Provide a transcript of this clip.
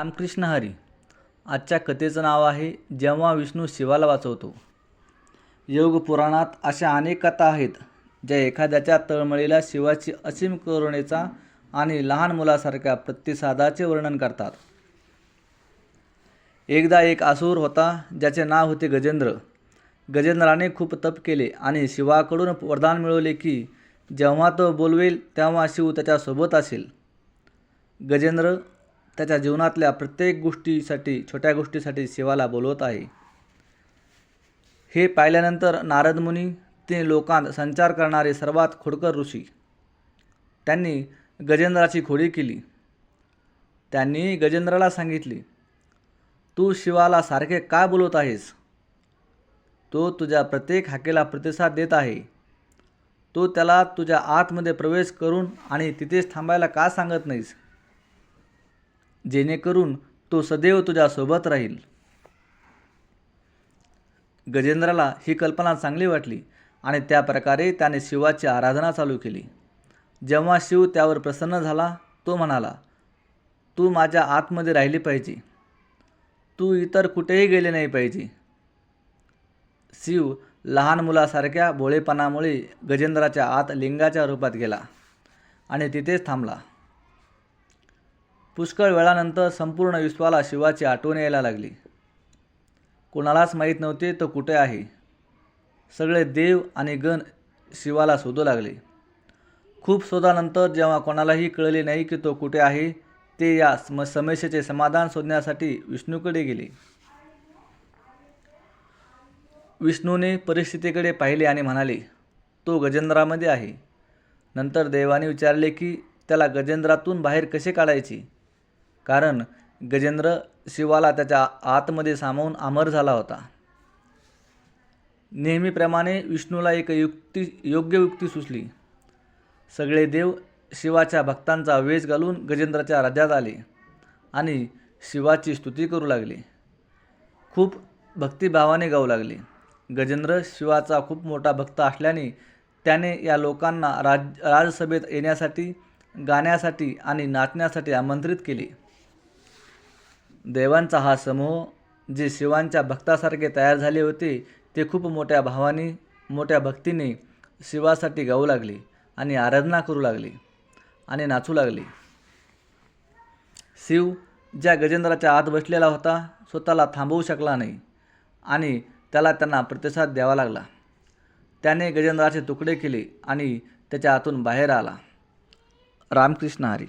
रामकृष्ण हरी. आजच्या कथेचं नाव आहे जेव्हा विष्णू शिवाला वाचवतो. योग पुराणात अशा अनेक कथा आहेत ज्या एखाद्याच्या तळमळीला शिवाची असीम करुणेचा आणि लहान मुलासारख्या प्रतिसादाचे वर्णन करतात. एकदा एक आसूर होता ज्याचे नाव होते गजेंद्र. गजेंद्राने खूप तप केले आणि शिवाकडून वरदान मिळवले की जेव्हा तो बोलवेल तेव्हा शिव त्याच्यासोबत असेल. गजेंद्र त्याच्या जीवनातल्या प्रत्येक गोष्टीसाठी छोट्या गोष्टीसाठी शिवाला बोलवत आहे. हे पाहिल्यानंतर नारद मुनी ते लोकांत संचार करणारे सर्वात खोडकर ऋषी. त्यांनी गजेंद्राची खोडी केली. त्यांनी गजेंद्राला सांगितले तू शिवाला सारखे का बोलवत आहेस? तो तुझ्या प्रत्येक हाकेला प्रतिसाद देत आहे. तो त्याला तुझ्या आतमध्ये प्रवेश करून आणि तिथेच थांबायला का सांगत नाहीस? जेणेकरून तो सदैव तुझ्यासोबत राहील. गजेंद्राला ही कल्पना चांगली वाटली आणि त्या प्रकारे त्याने शिवाची आराधना चालू केली. जेव्हा शिव त्यावर प्रसन्न झाला तो म्हणाला तू माझ्या आतमध्ये राहिली पाहिजे. तू इतर कुठेही गेले नाही पाहिजे. शिव लहान मुलासारख्या भोळेपणामुळे गजेंद्राच्या आत लिंगाच्या रूपात गेला आणि तिथेच थांबला. पुष्कळ वेळानंतर संपूर्ण विश्वाला शिवाची आठवण यायला लागली. कोणालाच माहीत नव्हते तो कुठे आहे. सगळे देव आणि गण शिवाला शोधू लागले. खूप शोधानंतर जेव्हा कोणालाही कळले नाही की तो कुठे आहे ते या सम समस्येचे समाधान शोधण्यासाठी विष्णूकडे गेले. विष्णूने परिस्थितीकडे पाहिले आणि म्हणाले तो गजेंद्रामध्ये आहे. नंतर देवाने विचारले की त्याला गजेंद्रातून बाहेर कसे काढायचे? कारण गजेंद्र शिवाला त्याच्या आतमध्ये सामावून अमर झाला होता. नेहमीप्रमाणे विष्णूला एक युक्ती योग्य युक्ती सुचली. सगळे देव शिवाच्या भक्तांचा वेश घालून गजेंद्राच्या राज्यात आले आणि शिवाची स्तुती करू लागले. खूप भक्तिभावाने गाऊ लागले. गजेंद्र शिवाचा खूप मोठा भक्त असल्याने त्याने या लोकांना राज राजसभेत येण्यासाठी गाण्यासाठी आणि नाचण्यासाठी आमंत्रित केले. देवांचा हा समूह जे शिवांच्या भक्तासारखे तयार झाले होते ते खूप मोठ्या भावाने मोठ्या भक्तीने शिवासाठी गाऊ लागले आणि आराधना करू लागली आणि नाचू लागले. शिव ज्या गजेंद्राच्या आत बसलेला होता स्वतःला थांबवू शकला नाही आणि त्याला त्यांना प्रतिसाद द्यावा लागला. त्याने गजेंद्राचे तुकडे केले आणि त्याच्या आतून बाहेर आला. रामकृष्ण हरी.